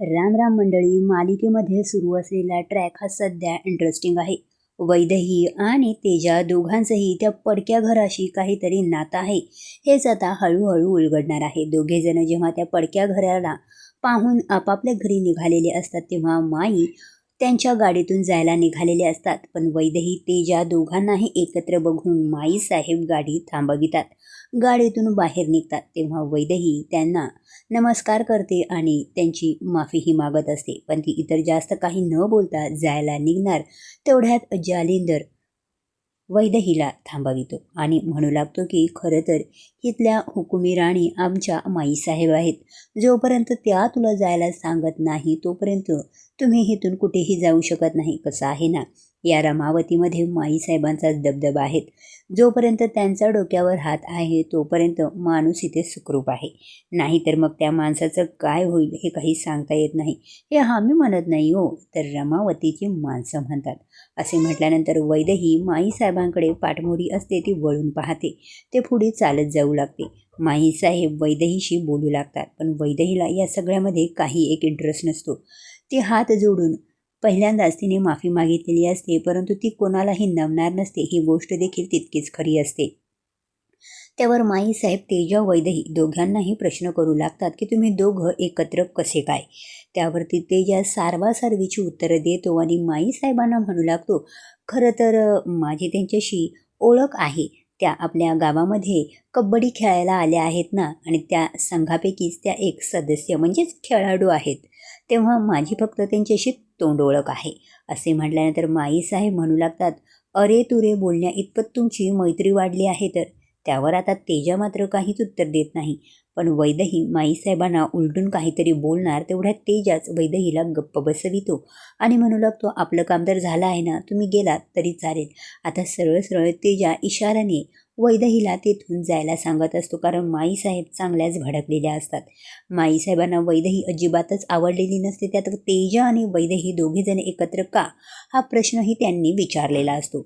राम राम मंडळी मालिकेमध्ये सुरू असलेला ट्रॅक हा सध्या इंटरेस्टिंग आहे. वैदही आणि तेजा दोघांचंही त्या पडक्या घराशी काहीतरी नातं आहे. हेच आता हळूहळू उलगडणार आहे. दोघेजण जेव्हा त्या पडक्या घराला पाहून आपापल्या घरी निघालेले असतात तेव्हा माई त्यांच्या गाडीतून जायला निघालेले असतात पण वैदेही तेजा दोघांनाही एकत्र बघून माई साहेब गाडी थांबवितात. गाडीतून बाहेर निघतात तेव्हा वैदही त्यांना नमस्कार करते आणि त्यांची माफीही मागत असते. पण ती इतर जास्त काही न बोलता जायला निघणार तेवढ्यात जालिंदर वैदहीला थांबवितो आणि म्हणू लागतो की खरं तर इथल्या हुकुमी राणी आमच्या माईसाहेब आहेत. जोपर्यंत त्या तुला जायला सांगत नाही तोपर्यंत तुम्ही इथून कुठेही जाऊ शकत नाही. कसं आहे ना? या रमावतीमध्ये माईसाहेबांचाच दबदबा आहेत. जोपर्यंत त्यांचा डोक्यावर हात आहे तोपर्यंत माणूस इथे सुखरूप आहे. नाहीतर मग त्या माणसाचं काय होईल हे काही सांगता येत नाही. हे आम्ही म्हणत नाही हो. तर रमावतीची माणसं म्हणतात. असे म्हटल्यानंतर वैदही माईसाहेबांकडे पाठमोरी असते ती वळून पाहते. ते पुढे चालत जाऊ लागते. माईसाहेब वैदहीशी बोलू लागतात. पण वैदहीला या सगळ्यामध्ये काही एक इंटरेस्ट नसतो. ती हात जोडून. पहिल्यांदाच तिने माफी मागितलेली असते परंतु ती कोणालाही नमणार नसते ही गोष्ट देखील तितकीच खरी असते. त्यावर माई साहेब तेजा वैदही दोघांनाही प्रश्न करू लागतात की तुम्ही दोघं एकत्र कसे काय? त्यावरती तेजा सारवासारवीची उत्तरं देतो आणि माई साहेबांना म्हणू लागतो खरं तर माझी त्यांच्याशी ओळख आहे. त्या आपल्या गावामध्ये कबड्डी खेळायला आल्या आहेत ना? आणि त्या संघापैकीच त्या एक सदस्य म्हणजेच खेळाडू आहेत. तेव्हा माझी फक्त त्यांच्याशी तोंड ओळख आहे. असे म्हटल्यानंतर माईसाहेब म्हणू लागतात अरे तुरे बोलण्या इतपत तुमची मैत्री वाढली आहे तर. त्यावर आता तेजा मात्र काहीच उत्तर देत नाही. पण वैदही माईसाहेबांना उलटून काहीतरी बोलणार तेवढ्या तेजाच वैदहीला गप्प बसवितो आणि म्हणू लागतो आपलं काम तर झालं आहे ना तुम्ही गेलात तरी चालेल. आता सरळ सरळ तेजा इशाराने वैदहीला तेथून जायला सांगत असतो कारण माईसाहेब चांगल्याच भडकलेल्या असतात. माईसाहेबांना वैदही अजिबातच आवडलेली नसते त्यात तेजा आणि वैदही दोघेजण एकत्र का? हा प्रश्नही त्यांनी विचारलेला असतो.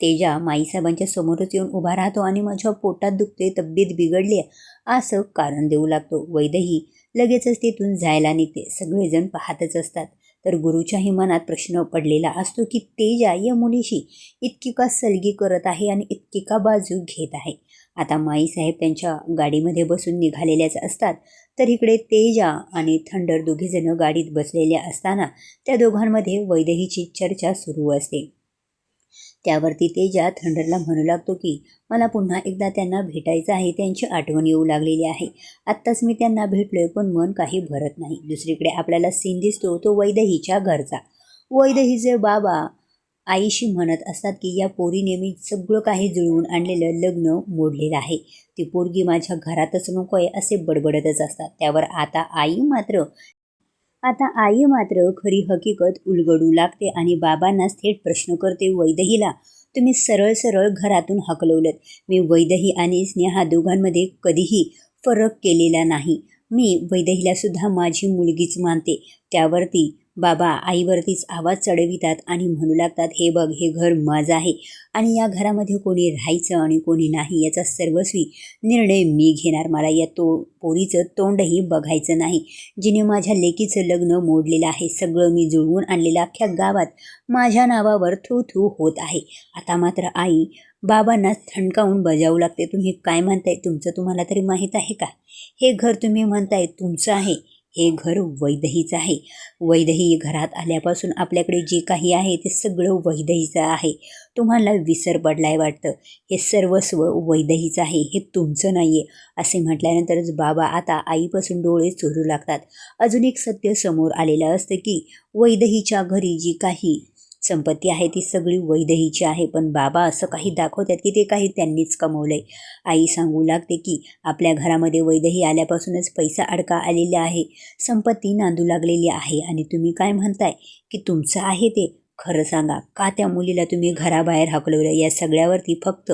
तेजा माईसाहेबांच्या समोरच येऊन उभा राहतो आणि माझ्या पोटात दुखते तब्येत बिघडली असं कारण देऊ लागतो. वैदही लगेचच तिथून जायला निघते. सगळेजण पाहतच असतात. तर गुरुच्याही मनात प्रश्न पडलेला असतो की तेजा या मुलीशी इतकी का सलगी करत आहे आणि इतकी का बाजू घेत आहे? आता माईसाहेब त्यांच्या गाडीमध्ये बसून निघालेल्याच असतात तर इकडे तेजा आणि थंडर दोघीजणं गाडीत बसलेल्या असताना त्या दोघांमध्ये वैदेहीची चर्चा सुरू असते. त्यावरती तेजा थंडरला म्हणू लागतो की मला पुन्हा एकदा त्यांना भेटायचं आहे त्यांची आठवण येऊ लागलेली आहे. आत्ताच मी त्यांना भेटलोय पण मन काही भरत नाही. दुसरीकडे आपल्याला सीन दिसतो तो वैदहीच्या घरचा. वैदहीचे बाबा आईशी म्हणत असतात की या पोरीने मी सगळं काही जुळवून आणलेलं लग्न मोडलेलं आहे. ती पोरगी माझ्या घरातच नको आहे असे बडबडतच असतात. त्यावर आता आई मात्र आता आई मात्र खरी हकीकत उलगडू लागते आणि बाबांनाच थेट प्रश्न करते वैदहीला तुम्ही सरळ सरळ घरातून हकलवलं मी वैदही आणि स्नेहा दोघांमध्ये कधीही फरक केलेला नाही. मी वैदहीला सुद्धा माझी मुलगीच मानते. त्यावरती बाबा आईवरतीच आवाज चढवितात आणि म्हणू लागतात हे बघ हे घर माझं आहे. आणि या घरामध्ये कोणी राहायचं आणि कोणी नाही याचा सर्वस्वी निर्णय मी घेणार. मला या तो पोरीचं तोंडही बघायचं नाही. जिने माझ्या लेकीचं लग्न मोडलेलं आहे. सगळं मी जुळवून आणलेलं अख्ख्या गावात माझ्या नावावर थू थू होत आहे. आता मात्र आई बाबांना थंडकावून बजावू लागते. तुम्ही काय म्हणताय? तुमचं तुम्हाला तरी माहीत आहे का? हे घर तुम्ही म्हणताय तुमचं आहे. हे घर वैदहीचं आहे. वैदही घरात आल्यापासून आपल्याकडे जे काही आहे ते सगळं वैदहीचं आहे. तुम्हाला विसर पडलाय वाटतं. हे सर्वस्व वैदहीचं आहे. हे तुमचं नाही आहे असे म्हटल्यानंतरच बाबा आता आईपासून डोळे चोरू लागतात. अजून एक सत्य समोर आलेलं असतं की वैदहीच्या घरी जी काही संपत्ती आहे ती सगळी वैदहीची आहे पण बाबा असं काही दाखवतात की ते काही त्यांनीच कमवलं आहे आई सांगू लागते की आपल्या घरामध्ये वैदही आल्यापासूनच पैसा अडका आलेला आहे. संपत्ती नांदू लागलेली आहे आणि तुम्ही काय म्हणताय? की तुमचं आहे ते? खरं सांगा का त्या मुलीला तुम्ही घराबाहेर हकलवलं? या सगळ्यावरती फक्त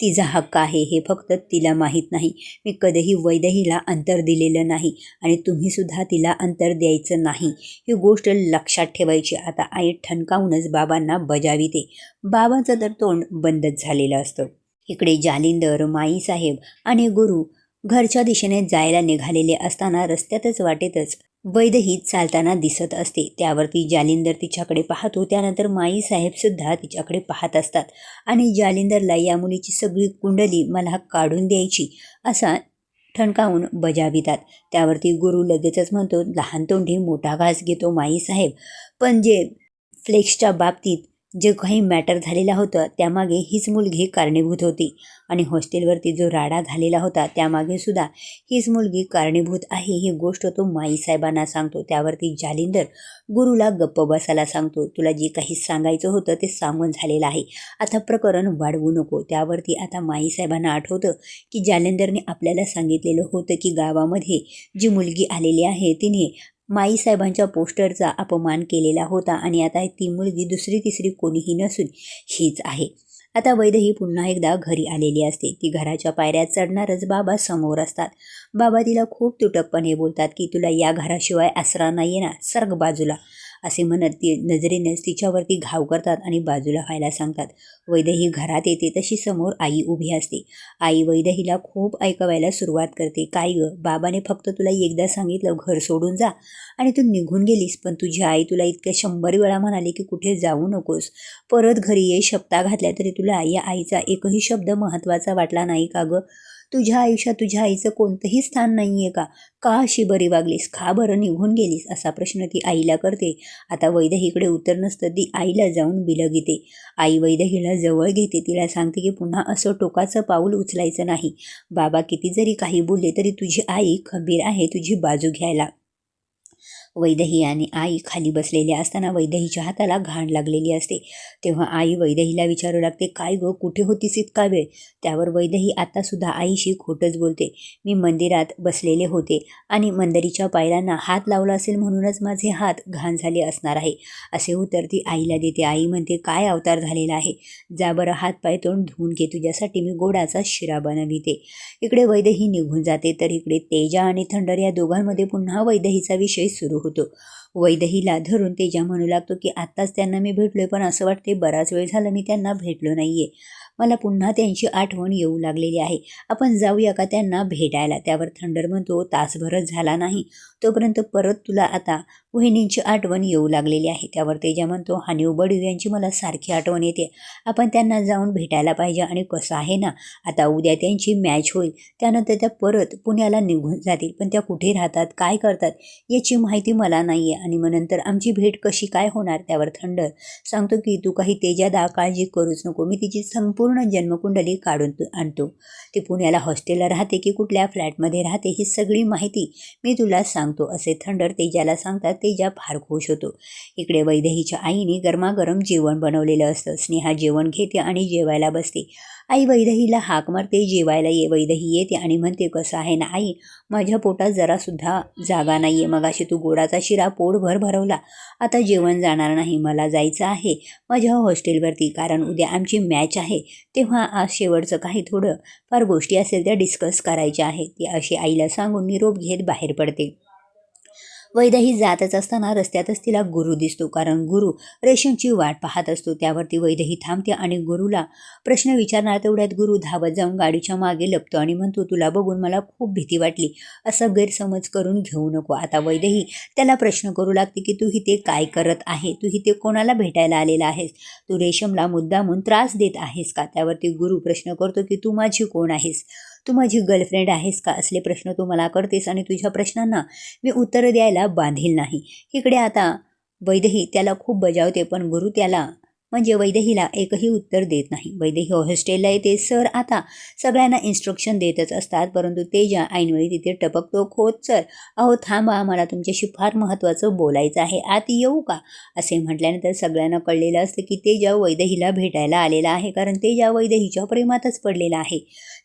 तिचा हक्क आहे हे फक्त तिला माहीत नाही. मी कधीही वैदहीला अंतर दिलेलं नाही आणि तुम्हीसुद्धा तिला अंतर द्यायचं नाही. ही गोष्ट लक्षात ठेवायची. आता आई ठणकावूनच बाबांना बजाविते. बाबांचं तर तोंड बंदच झालेलं असतं. इकडे जालिंदर माईसाहेब आणि गुरु घरच्या दिशेने जायला निघालेले असताना रस्त्यातच वाटेतच वैदही चालताना दिसत असते. त्यावरती जालिंदर तिच्याकडे पाहतो. त्यानंतर माई साहेबसुद्धा तिच्याकडे पाहत असतात. आणि जालिंदरला या मुलीची सगळी कुंडली मला काढून द्यायची असा ठणकावून बजावितात. त्यावरती गुरु लगेचच म्हणतो लहान तोंडी मोठा घास घेतो माई साहेब. पण जे फ्लेक्सच्या बाबतीत जे काही मॅटर झालेला होतं त्यामागे हीच मुलगी कारणीभूत होती. आणि हॉस्टेलवरती जो राडा झालेला होता त्यामागे सुद्धा हीच मुलगी कारणीभूत आहे ही गोष्ट तो माईसाहेबांना सांगतो. त्यावरती जालिंदर गुरुला गप्प बसायला सांगतो. तुला जे काही सांगायचं होतं ते सांगून झालेलं आहे. आता प्रकरण वाढवू नको. त्यावरती आता माईसाहेबांना आठवतं की जालिंदरने आपल्याला सांगितलेलं होतं की गावामध्ये जी मुलगी आलेली आहे तिने माईसाहेबांच्या पोस्टरचा अपमान केलेला होता आणि आता ती मुलगी दुसरी तिसरी कोणीही नसून हीच आहे. आता वैदही पुन्हा एकदा घरी आलेली असते. ती घराच्या पायऱ्या चढणारच बाबा समोर असतात. बाबा तिला खूप तुटकपणे बोलतात की तुला या घराशिवाय आसरा नाही ना सर्ग बाजूला. असे म्हणत ती नजरेनेच तिच्यावरती घाव करतात आणि बाजूला व्हायला सांगतात. वैदही घरात येते तशी समोर आई उभी असते. आई वैदहीला खूप ऐकवायला सुरुवात करते. काय ग बाबाने फक्त तुला एकदा सांगितलं घर सोडून जा आणि तू निघून गेलीस. पण तुझी आई तुला इतक्या शंभर वेळा म्हणाली की कुठे जाऊ नकोस. परत घरी ये शब्दा घातल्या तरी तुला या आईचा एकही शब्द महत्त्वाचा वाटला नाही का गं? तुझ्या आयुष्यात तुझ्या आईचं कोणतंही स्थान नाही आहे का? का अशी बरी वागलीस? का बरं निघून गेलीस? असा प्रश्न ती आईला करते. आता वैदहीकडे उत्तर नसतं ती आईला जाऊन बिलगिते आई वैदहीला जवळ घेते. तिला सांगते की पुन्हा असं टोकाचं पाऊल उचलायचं नाही. बाबा किती जरी काही बोलले तरी तुझी आई खंबीर आहे तुझी बाजू घ्यायला. वैदही आणि आई खाली बसलेल्या असताना वैदहीच्या हाताला घाण लागलेली असते. तेव्हा आई वैदहीला विचारू लागते काय गो कुठे होतीस इतका वेळ? त्यावर वैदही आत्तासुद्धा आईशी खोटंच बोलते. मी मंदिरात बसलेले होते आणि मंदिरीच्या पायऱ्यांना हात लावला असेल म्हणूनच माझे हात घाण झाले असणार आहे. असे उत्तर ती आईला देते. आई म्हणते काय अवतार झालेला आहे? जा बरं हात पाय तोंड धुवून घे तुझ्यासाठी मी गोडाचा शिरा बनविते. इकडे वैदही निघून जाते तर इकडे तेजा आणि थंडर या दोघांमध्ये पुन्हा वैदहीचा विषय सुरू होतो. वैदहीला धरून तेजा म्हणू लागतो की आत्ताच त्यांना मी भेटलोय पण असं वाटते बराच वेळ झाला मी त्यांना भेटलो नाही आहे मला पुन्हा त्यांची आठवण येऊ लागलेली आहे. आपण जाऊया का त्यांना भेटायला? त्यावर थंडर म्हणतो तासभरच झाला नाही. तोपर्यंत परत तुला आता वहिनींची आठवण येऊ लागलेली आहे. त्यावर तेजा म्हणतो हानिव बडीव यांची मला सारखी आठवण येते. आपण त्यांना जाऊन भेटायला पाहिजे आणि कसं आहे ना आता उद्या त्यांची मॅच होईल. त्यानंतर त्या परत पुण्याला निघून जातील. पण त्या कुठे राहतात? काय करतात? याची माहिती मला नाही आहे आणि मग नंतर आमची भेट कशी काय होणार? त्यावर थंडर सांगतो की तू काही तेजादा काळजी करूच नको. मी तिची संपूर्ण जन्मकुंडली काढून आणतो. ती पुण्याला हॉस्टेलला राहते की कुठल्या फ्लॅटमध्ये राहते ही सगळी माहिती मी तुला सांगतो. असे थंडर तेजाला सांगतात. तेजा फार खुश होतो. इकडे वैदेहीच्या आईने गरमागरम जेवण बनवलेलं असतं. स्नेहा जेवण घेते आणि जेवायला बसते. आई वैदहीला हाक मारते. जेवायला ये. वैदही येते आणि म्हणते कसं आहे ना आई? माझ्या पोटात जरासुद्धा जागा नाही आहे मगाशी तू गोडाचा शिरा पोटभर भरवला. आता जेवण जाणार नाही. मला जायचं आहे. माझ्या हॉस्टेलवरती. कारण उद्या आमची मॅच आहे. तेव्हा आज शेवटचं काही थोडं फार गोष्टी असेल त्या डिस्कस करायच्या आहेत. ती अशी आईला सांगून निरोप घेत बाहेर पडते. वैद्यही जातच असताना रस्त्यातच तिला गुरु दिसतो कारण गुरु रेशनची वाट पाहत असतो. त्यावरती वैदही थांबते आणि गुरुला प्रश्न विचारणार तेवढ्यात गुरु धावत जाऊन गाडीच्या मागे लपतो आणि म्हणतो तुला बघून मला खूप भीती वाटली. असं गैरसमज करून घेऊ नको. आता वैदही त्याला प्रश्न करू लागते की तू इथे काय करत आहे? तू इथे कोणाला भेटायला आलेला आहेस? तू रेशमला मुद्दामून त्रास देत आहेस का? त्यावरती गुरु प्रश्न करतो की तू माझी कोण आहेस? तू माझी गर्लफ्रेंड आहेस का? असले प्रश्न तू मला करतेस आणि तुझ्या प्रश्नांना मी उत्तर द्यायला बांधील नाही. इकडे आता वैदही त्याला खूप बजावते पण गुरु त्याला म्हणजे वैदेहीला एकही उत्तर देत नाही. वैदेही हॉस्टेलला येते. सर आता सगळ्यांना इन्स्ट्रक्शन देतच असतात. परंतु तेजा ऐनवेळी तिथे टपकतो. खोत सर अहो थांबा मला तुमच्याशी फार महत्त्वाचं बोलायचं आहे. आत येऊ का? असे म्हटल्यानंतर सगळ्यांना कळलेलं असतं की तेजा वैदेहीला भेटायला आलेला आहे. कारण तेजा वैदेहीच्या प्रेमातच पडलेला आहे.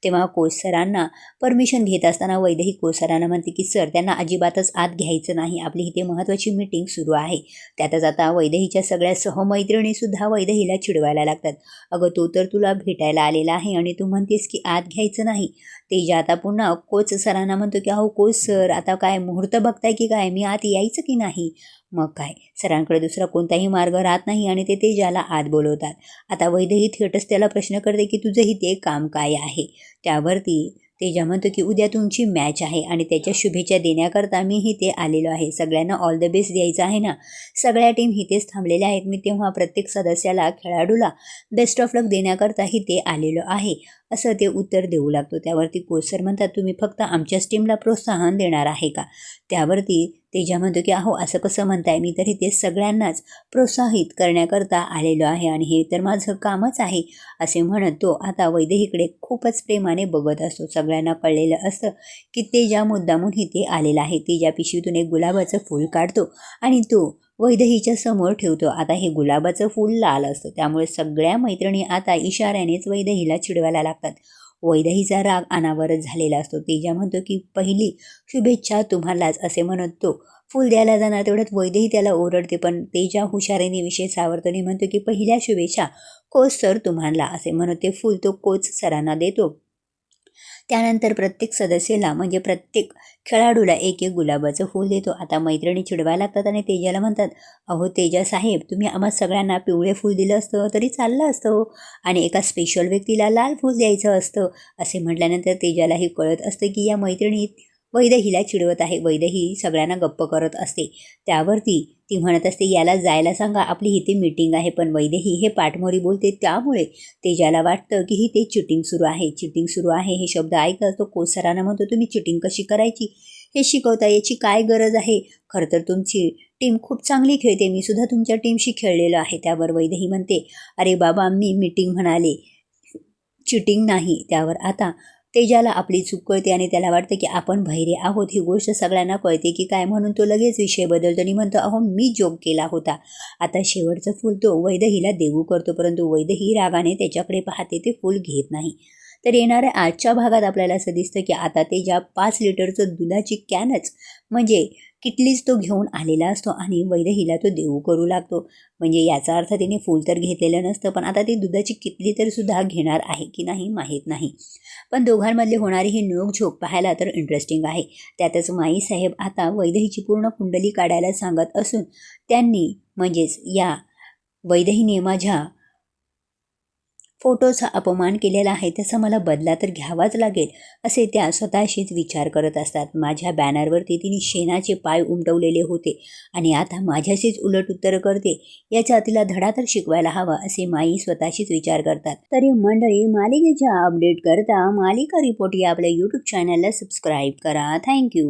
तेव्हा कोच सरांना परमिशन घेत असताना वैदेही कोच सरांना म्हणते की सर त्यांना अजिबातच आत घ्यायचं नाही. आपली इथे महत्त्वाची मीटिंग सुरू आहे. त्यातच आता वैदेहीच्या सगळ्या सहमैत्रिणीसुद्धा वैदहीला चिडवायला लागतात. अगं तो तर तुला भेटायला आलेला आहे आणि तू म्हणतेस की आत घ्यायचं नाही. तेजा आता पुन्हा कोच सरांना म्हणतो की अहो कोच सर आता काय मुहूर्त बघताय की काय? मी आत यायचं की नाही? मग काय? सरांकडे दुसरा कोणताही मार्ग राहत नाही आणि ते तेजाला आत बोलवतात. आता वैदही थेटच त्याला प्रश्न करते की तुझंही ते काम काय आहे? त्यावरती तेजा म्हणतो की उद्या तुमची मॅच आहे आणि त्याच्या शुभेच्छा देण्याकरता मी इथे आलेलो आहे. सगळ्यांना ऑल द बेस्ट द्यायचं आहे ना? सगळ्या टीम इथेच थांबलेल्या आहेत. मी तेव्हा प्रत्येक सदस्याला खेळाडूला बेस्ट ऑफ लक देण्याकरता इथे आलेलो आहे. असं ते उत्तर देऊ लागतो. त्यावरती कोसर म्हणतात तुम्ही फक्त आमच्याच टीमला प्रोत्साहन देणार आहे का? त्यावरती तेजा म्हणतो की अहो असं कसं म्हणताय? मी तर इथे सगळ्यांनाच प्रोत्साहित करण्याकरता आलेलो आहे आणि हे तर माझं कामच आहे असे म्हणत तो आता वैदेहीकडे खूपच प्रेमाने बघत असतो. सगळ्यांना कळलेलं असतं की तेजा मुद्दामून इथे आलेला आहे. तेजा पिशवीतून एक गुलाबाचं फूल काढतो आणि तो वैदहीच्या समोर ठेवतो. आता हे गुलाबाचं फूल लाल असतं. त्यामुळे सगळ्या मैत्रिणी आता इशाऱ्यानेच वैदहीला चिडवायला लागतात. वैदहीचा राग अनावरच झालेला असतो. तेजा म्हणतो की पहिली शुभेच्छा तुम्हालाच असे म्हणत. तो फूल द्यायला जाणार तेवढ्यात वैदही त्याला ओरडते पण तेजा हुशारीने विषय सावरतोने म्हणतो की पहिल्या शुभेच्छा कोच सर तुम्हाला असे म्हणत. ते फूल तो कोच सरांना देतो. त्यानंतर प्रत्येक सदस्याला म्हणजे प्रत्येक खेळाडूला एक एक गुलाबाचं फूल देतो आता मैत्रिणी चिडवायला लागतात आणि तेजाला म्हणतात अहो तेजा साहेब तुम्ही आम्हा सगळ्यांना पिवळे फूल दिलं असतं तरी चाललं असतं हो. आणि एका स्पेशल व्यक्तीला लाल फूल द्यायचं असतं असे म्हटल्यानंतर तेजालाही कळत असतं की या मैत्रिणीत वैदहीला चिडवत आहे वैदही सगळ्यांना गप्प करत असते. त्यावरती ती म्हणत असते याला जायला सांगा आपली इथे मीटिंग आहे पण वैदेही हे पाठमोरी बोलते. त्यामुळे तेजाला वाटतं की ही ते चिटिंग सुरू आहे. चिटिंग सुरू आहे हे शब्द ऐकत तो कोसरांना म्हणतो तुम्ही चिटिंग कशी करायची? हे शिकवता याची काय गरज आहे? खरं तर तुमची टीम खूप चांगली खेळते. मी सुद्धा तुमच्या टीमशी खेळलेलो आहे. त्यावर वैदेही म्हणते अरे बाबा मी मीटिंग म्हणाले. चिटिंग नाही. त्यावर आता तेजाला आपली चूक कळते आणि त्याला वाटतं की आपण भैरे आहोत. ही गोष्ट सगळ्यांना कळते की काय म्हणून तो लगेच विषय बदलतो आणि म्हणतो अहो मी जोग केला होता. आता शेवटचं फूल तो वैदहीला देऊ करतो परंतु वैदही रागाने त्याच्याकडे पाहते ते फूल घेत नाही. तर येणाऱ्या आजच्या भागात आपल्याला असं दिसतं की आता ते ज्या पाच लिटरचं दुधाची कॅनच म्हणजे किटलीच तो घेऊन आलेला असतो आणि वैदहीला तो देऊ करू लागतो. म्हणजे याचा अर्थ तिने फूल तर घेतलेलं नसतं पण आता ती दुधाची किटली तर सुद्धा घेणार आहे की नाही माहीत नाही. पण दोघांमधली होणारी ही नोकझोक पाहायला तर इंटरेस्टिंग आहे. त्यातच माई साहेब आता वैदहीची पूर्ण कुंडली काढायला सांगत असून त्यांनी म्हणजेच या वैदहीने माझ्या फोटोचा अपमान केलेला आहे त्याचा मला बदला तर घ्यावाच लागेल असे त्या स्वतःशीच विचार करत असतात. माझ्या बॅनरवरती तिने शेणाचे पाय उमटवलेले होते आणि आता माझ्याशीच उलट उत्तर करते. याचा तिला धडा तर शिकवायला हवा असे माई स्वतःशीच विचार करतात. तरी मंडळी मालिकेच्या अपडेट करता मालिका रिपोर्ट या आपल्या यूट्यूब चॅनलला सबस्क्राईब करा. थँक्यू